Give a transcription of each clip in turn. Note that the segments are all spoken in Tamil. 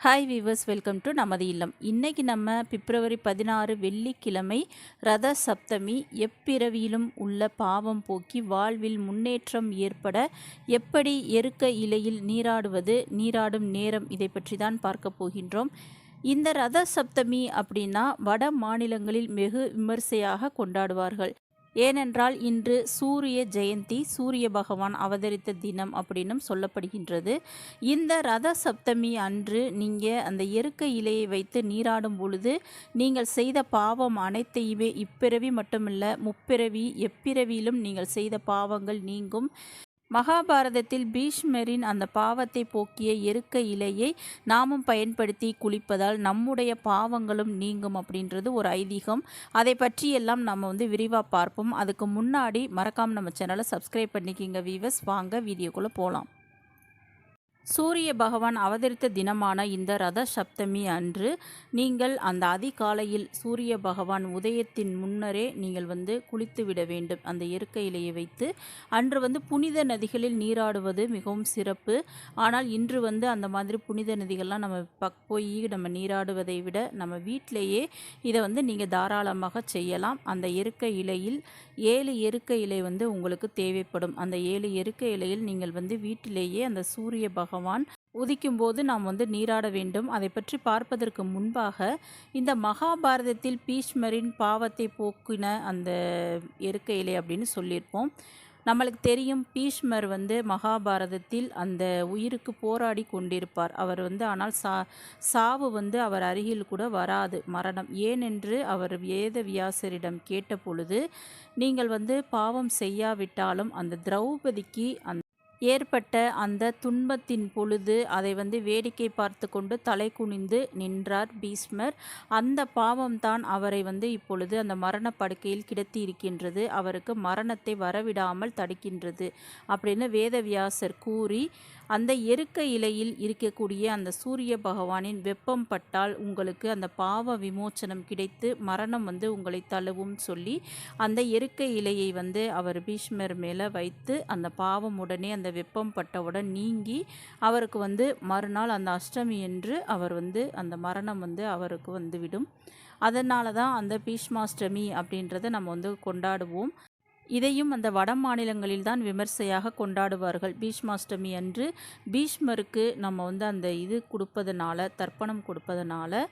ஹாய் வீவர்ஸ் வெல்கம் டு நமது இல்லம். இன்றைக்கி நம்ம பிப்ரவரி பதினாறு வெள்ளிக்கிழமை ரத சப்தமி எப்பிறவியிலும் உள்ள பாவம் போக்கி வாழ்வில் முன்னேற்றம் ஏற்பட எப்படி எருக்க இலையில் நீராடுவது நீராடும் நேரம் இதை பற்றி தான் பார்க்க போகின்றோம். இந்த ரத சப்தமி அப்படின்னா வட மாநிலங்களில் வெகு விமர்சையாக கொண்டாடுவார்கள். ஏனென்றால் இன்று சூரிய ஜெயந்தி சூரிய பகவான் அவதரித்த தினம் அப்படின்னும் சொல்லப்படுகின்றது. இந்த ரத சப்தமி அன்று நீங்கள் அந்த எருக்க இலையை வைத்து நீராடும் பொழுது நீங்கள் செய்த பாவம் அனைத்தையுமே இப்பிறவி மட்டுமில்ல முப்பிறவி எப்பிறவியிலும் நீங்கள் செய்த பாவங்கள் நீங்கும். மகாபாரதத்தில் பீஷ்மரின் அந்த பாவத்தை போக்கிய எருக்க இலையை நாமும் பயன்படுத்தி குளிப்பதால் நம்முடைய பாவங்களும் நீங்கும் அப்படின்றது ஒரு ஐதீகம். அதை பற்றியெல்லாம் நம்ம வந்து விரிவாக பார்ப்போம். அதுக்கு முன்னாடி மறக்காமல் நம்ம சேனலை சப்ஸ்கிரைப் பண்ணிக்கிங்க வீவர்ஸ் வாங்க வீடியோக்குள்ளே போகலாம் சூரிய பகவான் அவதரித்த தினமான இந்த ரத சப்தமி அன்று நீங்கள் அந்த அதிகாலையில் சூரிய பகவான் உதயத்தின் முன்னரே நீங்கள் வந்து குளித்து விட வேண்டும். அந்த இயற்கையிலேயே இலையை வைத்து அன்று வந்து புனித நதிகளில் நீராடுவது மிகவும் சிறப்பு. ஆனால் இன்று வந்து அந்த மாதிரி புனித நதிகள்லாம் நம்ம பக் போய் நம்ம நீராடுவதை விட நம்ம வீட்டிலேயே இதை வந்து நீங்கள் தாராளமாக செய்யலாம். அந்த இயற்கை இலையில் ஏழு எருக்க இலை வந்து உங்களுக்கு தேவைப்படும். அந்த ஏழு எருக்க இலையில் நீங்கள் வந்து வீட்டிலேயே அந்த சூரிய பகவான் உதிக்கும் போது நாம் வந்து நீராட வேண்டும். அதை பற்றி பார்ப்பதற்கு முன்பாக இந்த மகாபாரதத்தில் பீஷ்மரின் பாவத்தை போக்கின அந்த எருக்க இலை அப்படின்னு சொல்லியிருப்போம். நம்மளுக்கு தெரியும் பீஷ்மர் வந்து மகாபாரதத்தில் அந்த உயிருக்கு போராடி கொண்டிருப்பார். அவர் வந்து ஆனால் சா சாவு வந்து அவர் அருகில் கூட வராது மரணம். ஏனென்று அவர் வேத வியாசரிடம் கேட்ட பொழுது நீங்கள் வந்து பாவம் செய்யாவிட்டாலும் அந்த திரௌபதிக்கு அந்த ஏற்பட்ட அந்த துன்பத்தின் பொழுது அதை வந்து வேடிக்கை பார்த்து கொண்டு தலை குனிந்து நின்றார் பீஷ்மர். அந்த பாவம்தான் அவரை வந்து இப்பொழுது அந்த மரண படுக்கையில் கிடத்தி இருக்கின்றது அவருக்கு மரணத்தை வரவிடாமல் தடுக்கின்றது அப்படின்னு வேதவியாசர் கூறி அந்த எருக்க இலையில் இருக்கக்கூடிய அந்த சூரிய பகவானின் வெப்பம் பட்டால் உங்களுக்கு அந்த பாவ விமோச்சனம் கிடைத்து மரணம் வந்து உங்களை தழுவும் சொல்லி அந்த எருக்க இலையை வந்து அவர் பீஷ்மர் மேலே வைத்து அந்த பாவம் உடனே அந்த வெப்பம் பட்டவுடன் நீங்கி அவருக்கு வந்து மறுநாள் அந்த அஷ்டமி என்று அவர் வந்து அந்த மரணம் வந்து அவருக்கு வந்துவிடும். அதனால தான் அந்த பீஷ்மாஷ்டமி அப்படின்றத நம்ம வந்து கொண்டாடுவோம். இதையும் அந்த வட மாநிலங்களில் தான் விமர்சையாக கொண்டாடுவார்கள். பீஷ்மாஷ்டமி அன்று பீஷ்மருக்கு நம்ம வந்து அந்த இது கொடுப்பதனால தர்ப்பணம் கொடுப்பதனால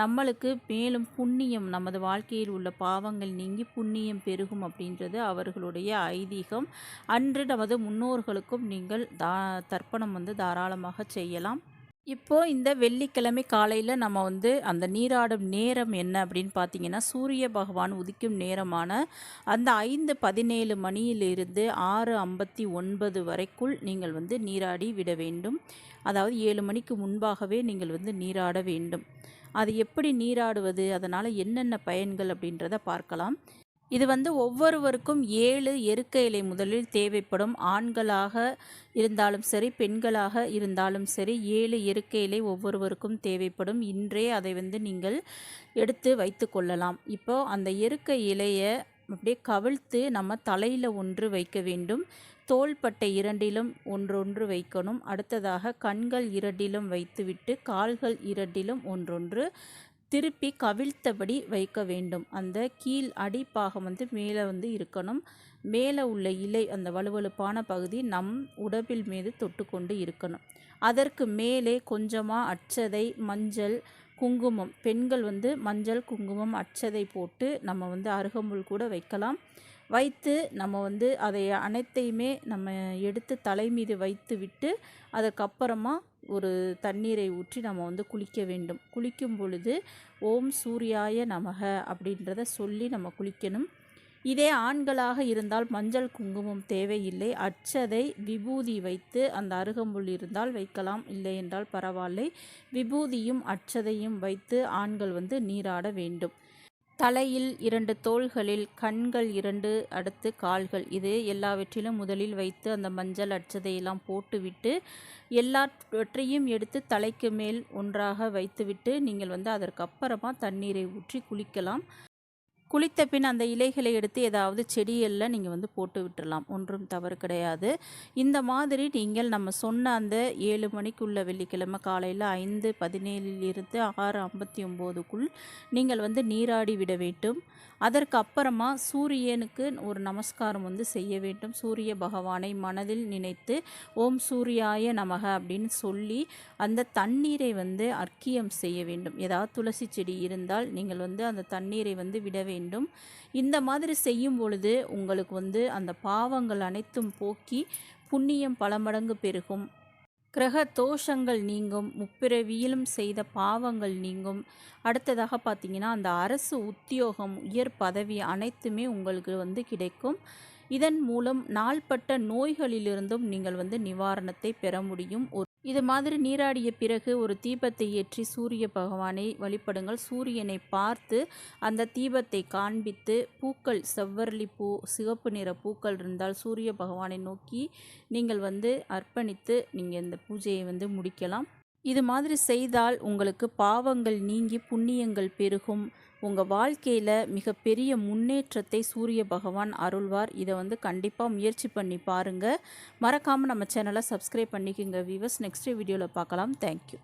நம்மளுக்கு மேலும் புண்ணியம் நமது வாழ்க்கையில் உள்ள பாவங்கள் நீங்கி புண்ணியம் பெருகும் அப்படின்றது அவர்களுடைய ஐதீகம். அன்று நமது முன்னோர்களுக்கும் நீங்கள் தா தர்ப்பணம் வந்து தாராளமாக செய்யலாம். இப்போது இந்த வெள்ளிக்கிழமை காலையில் நம்ம வந்து அந்த நீராடும் நேரம் என்ன அப்படின்னு பார்த்தீங்கன்னா சூரிய பகவான் உதிக்கும் நேரமான அந்த ஐந்து பதினேழு மணியிலிருந்து ஆறு ஐம்பத்தி ஒன்பது வரைக்குள் நீங்கள் வந்து நீராடி விட வேண்டும். அதாவது ஏழு மணிக்கு முன்பாகவே நீங்கள் வந்து நீராட வேண்டும். அது எப்படி நீராடுவது அதனால் என்னென்ன பயன்கள் அப்படின்றத பார்க்கலாம். இது வந்து ஒவ்வொருவருக்கும் ஏழு எருக்க இலை முதலில் தேவைப்படும். ஆண்களாக இருந்தாலும் சரி பெண்களாக இருந்தாலும் சரி ஏழு எருக்க இலை ஒவ்வொருவருக்கும் தேவைப்படும். இன்றே அதை வந்து நீங்கள் எடுத்து வைத்து கொள்ளலாம். இப்போது அந்த எருக்க இலையை அப்படியே கவிழ்த்து நம்ம தலையில் ஒன்று வைக்க வேண்டும். தோள்பட்டை இரண்டிலும் ஒன்றொன்று வைக்கணும். அடுத்ததாக கண்கள் இரண்டிலும் வைத்துவிட்டு கால்கள் இரண்டிலும் ஒன்றொன்று திருப்பி கவிழ்த்தபடி வைக்க வேண்டும். அந்த கீழ் அடிப்பாகம் வந்து மேலே வந்து இருக்கணும். மேலே உள்ள இலை அந்த வலுவழுப்பான பகுதி நம் உடம்பில் மீது தொட்டுக்கொண்டு இருக்கணும். அதற்கு மேலே கொஞ்சமாக அச்சதை மஞ்சள் குங்குமம். பெண்கள் வந்து மஞ்சள் குங்குமம் அச்சதை போட்டு நம்ம வந்து அருகம்புல் கூட வைக்கலாம். வைத்து நம்ம வந்து அதை அனைத்தையுமே நம்ம எடுத்து தலை மீது வைத்து விட்டு அதுக்கப்புறமா ஒரு தண்ணீரை ஊற்றி நம்ம வந்து குளிக்க வேண்டும். குளிக்கும் பொழுது ஓம் சூர்யாய நமக அப்படின்றத சொல்லி நம்ம குளிக்கணும். இதே ஆண்களாக இருந்தால் மஞ்சள் குங்குமம் தேவையில்லை. அச்சதை விபூதி வைத்து அந்த அருகம்புல் இருந்தால் வைக்கலாம். இல்லை என்றால் பரவாயில்லை. விபூதியும் அச்சதையும் வைத்து ஆண்கள் வந்து நீராட வேண்டும். தலையில் இரண்டு தோள்களில் கண்கள் இரண்டு அடுத்து கால்கள். இது எல்லாவற்றிலும் முதலில் வைத்து அந்த மஞ்சள் அச்சதையெல்லாம் போட்டுவிட்டு எல்லாவற்றையும் எடுத்து தலைக்கு மேல் ஒன்றாக வைத்துவிட்டு நீங்கள் வந்து அதற்கு அப்புறமா தண்ணீரை ஊற்றி குளிக்கலாம். குளித்த பின் அந்த இலைகளை எடுத்து ஏதாவது செடிகளில் நீங்கள் வந்து போட்டு விட்டுடலாம் ஒன்றும் தவறு கிடையாது. இந்த மாதிரி நீங்கள் நம்ம சொன்ன அந்த ஏழு மணிக்குள்ள வெள்ளிக்கிழமை காலையில் ஐந்து பதினேழிலிருந்து ஆறு ஐம்பத்தி ஒம்போதுக்குள் நீங்கள் வந்து நீராடி விட வேண்டும். அதற்கு அப்புறமா சூரியனுக்கு ஒரு நமஸ்காரம் வந்து செய்ய வேண்டும். சூரிய பகவானை மனதில் நினைத்து ஓம் சூரியாய நமக அப்படின்னு சொல்லி அந்த தண்ணீரை வந்து அர்க்கியம் செய்ய வேண்டும். ஏதாவது துளசி செடி இருந்தால் நீங்கள் வந்து அந்த தண்ணீரை வந்து விட வேண்டும். இந்த மாதிரி செய்யும் பொழுது உங்களுக்கு வந்து அந்த பாவங்கள் அனைத்தும் போக்கி புண்ணியம் பல மடங்கு பெருகும். கிரக தோஷங்கள் நீங்கும் முப்பிறவியிலும் செய்த பாவங்கள் நீங்கும். அடுத்ததாக பார்த்தீங்கன்னா அந்த அரசு உத்தியோகம் உயர் பதவி அனைத்துமே உங்களுக்கு வந்து கிடைக்கும். இதன் மூலம் நாள்பட்ட நோய்களிலிருந்தும் நீங்கள் வந்து நிவாரணத்தை பெற முடியும். ஒரு இது மாதிரி நீராடிய பிறகு ஒரு தீபத்தை ஏற்றி சூரிய பகவானை வழிபடுங்கள். சூரியனை பார்த்து அந்த தீபத்தை காண்பித்து பூக்கள் செவ்வரளி பூ சிவப்பு நிற பூக்கள் இருந்தால் சூரிய பகவானை நோக்கி நீங்கள் வந்து அர்ப்பணித்து நீங்கள் இந்த பூஜையை வந்து முடிக்கலாம். இது மாதிரி செய்தால் உங்களுக்கு பாவங்கள் நீங்கி புண்ணியங்கள் பெருகும். உங்கள் வாழ்க்கையில் மிகப்பெரிய முன்னேற்றத்தை சூரிய பகவான் அருள்வார். இதை வந்து கண்டிப்பாக முயற்சி பண்ணி பாருங்கள் மறக்காமல் நம்ம சேனலை சப்ஸ்கிரைப் பண்ணிக்கோங்க வீவர்ஸ் நெக்ஸ்ட் வீடியோவில் பார்க்கலாம். தேங்க்யூ